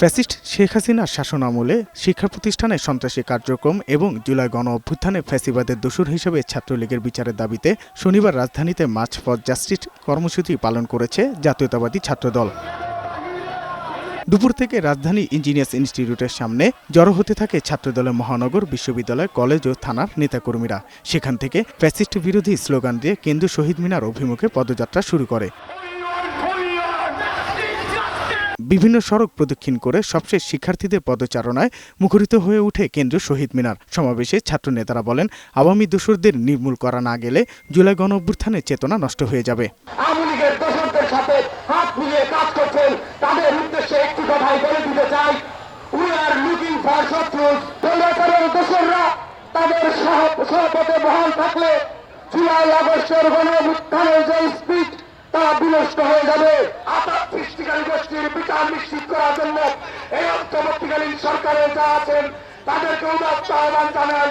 Fascist Sheikh হাসিনার শাসন আমলে শিক্ষা প্রতিষ্ঠানে সন্ত্রাসী কার্যক্রম এবং জুলাই গণ অভ্যুত্থানে ফ্যাসিবাদের দোষর হিসেবে ছাত্রলীগের বিচারের দাবিতে শনিবার রাজধানীতে মার্চ ফর জাস্টিস কর্মসূচি পালন করেছে জাতীয়তাবাদী ছাত্রদল। দুপুর থেকে রাজধানী ইঞ্জিনিয়ার্স ইনস্টিটিউটের সামনে জড়ো হতে থাকে ছাত্রদলের মহানগর, বিশ্ববিদ্যালয়, কলেজ ও থানার নেতাকর্মীরা। সেখান থেকে ফ্যাসিস্ট বিরোধী স্লোগান দিয়ে কেন্দ্রীয় শহীদ মিনার অভিমুখে পদযাত্রা শুরু করে। বিভিন্ন সড়ক প্রদক্ষিণ করে সবশেষ শিক্ষার্থীদের পদচারণায় মুখরিত হয়ে ওঠে কেন্দ্রীয় শহীদ মিনার। সমাবেশে ছাত্র নেতারা বলেন, আওয়ামী দোসরদের নির্মূল করা না গেলে জুলাই গণ অভ্যুত্থানের চেতনা নষ্ট হয়ে যাবে। দোষরদের জুলাই আগস্টের গণ উত্থানের যে স্পিচ তা বিনষ্ট হয়ে যাবে। করার জন্য এই অন্তর্বর্তীকালীন সরকারে যা আছেন তাদেরকে উদাত্ত আহ্বান জানাই।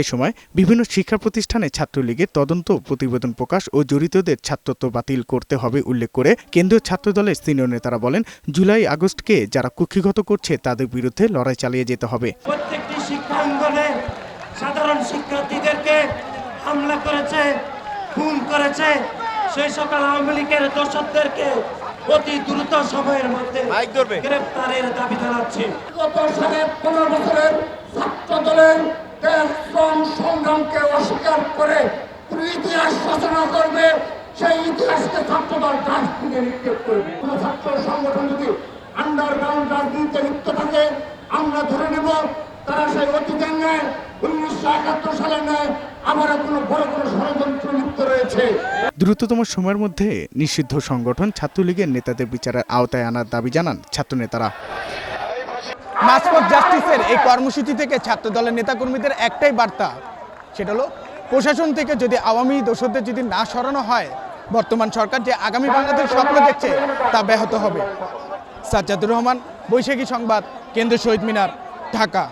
এ সময় বিভিন্ন শিক্ষা প্রতিষ্ঠানে ছাত্রলীগের তদন্ত প্রতিবেদন প্রকাশ ও জড়িতদের ছাত্রত্ব বাতিল করতে হবে উল্লেখ করে কেন্দ্রীয় ছাত্রদলের সিনিয়র নেতারা বলেন জুলাই আগস্টকে যারা কুক্ষিগত করছে তাদের বিরুদ্ধে লড়াই চালিয়ে যেতে হবে। প্রত্যেকটি শিক্ষাঙ্গনে সাধারণ শিক্ষার্থীদেরকে হামলা করেছে খুন করেছে। সেই সকল আওয়ামী লীগের দর্শকদেরকে অতি দ্রুত সময়ের মধ্যে গ্রেপ্তারের দাবি জানাচ্ছি। গত সাড়ে পনেরো বছরের ছাত্র দলের শ্রম সংগ্রামকে অস্বীকার করে ইতিহাস রচনা করবে সেই ইতিহাসকে ছাত্র দল ডাস্টবিনে নিক্ষেপ করবে। কোন ছাত্র সংগঠন যদি আন্ডারগ্রাউন্ড রাজনীতিতে লিপ্ত থাকে আমরা ধরে নেব তারা সেই অতীতের ন্যায় উনিশশো একাত্তর সালের ন্যায় আবারও কোনো বড় কোনো ষড়যন্ত্র লিপ্ত রয়েছে। দ্রুততম সময়ের মধ্যে নিষিদ্ধ সংগঠন ছাত্রলীগের নেতাদের বিচারের আওতায় আনার দাবি জানান ছাত্রনেতারা। ফর জাস্টিসের এই কর্মসূচি থেকে ছাত্র দলের নেতাকর্মীদের একটাই বার্তা, সেটা হলো প্রশাসন থেকে যদি আওয়ামী দোষদের যদি না সরানো হয়, বর্তমান সরকার যে আগামী বাংলাদেশ স্বপ্ন দেখছে, তা ব্যাহত হবে। সাজ্জাদুর রহমান, বৈশাখী সংবাদ, কেন্দ্র শহীদ মিনার, ঢাকা।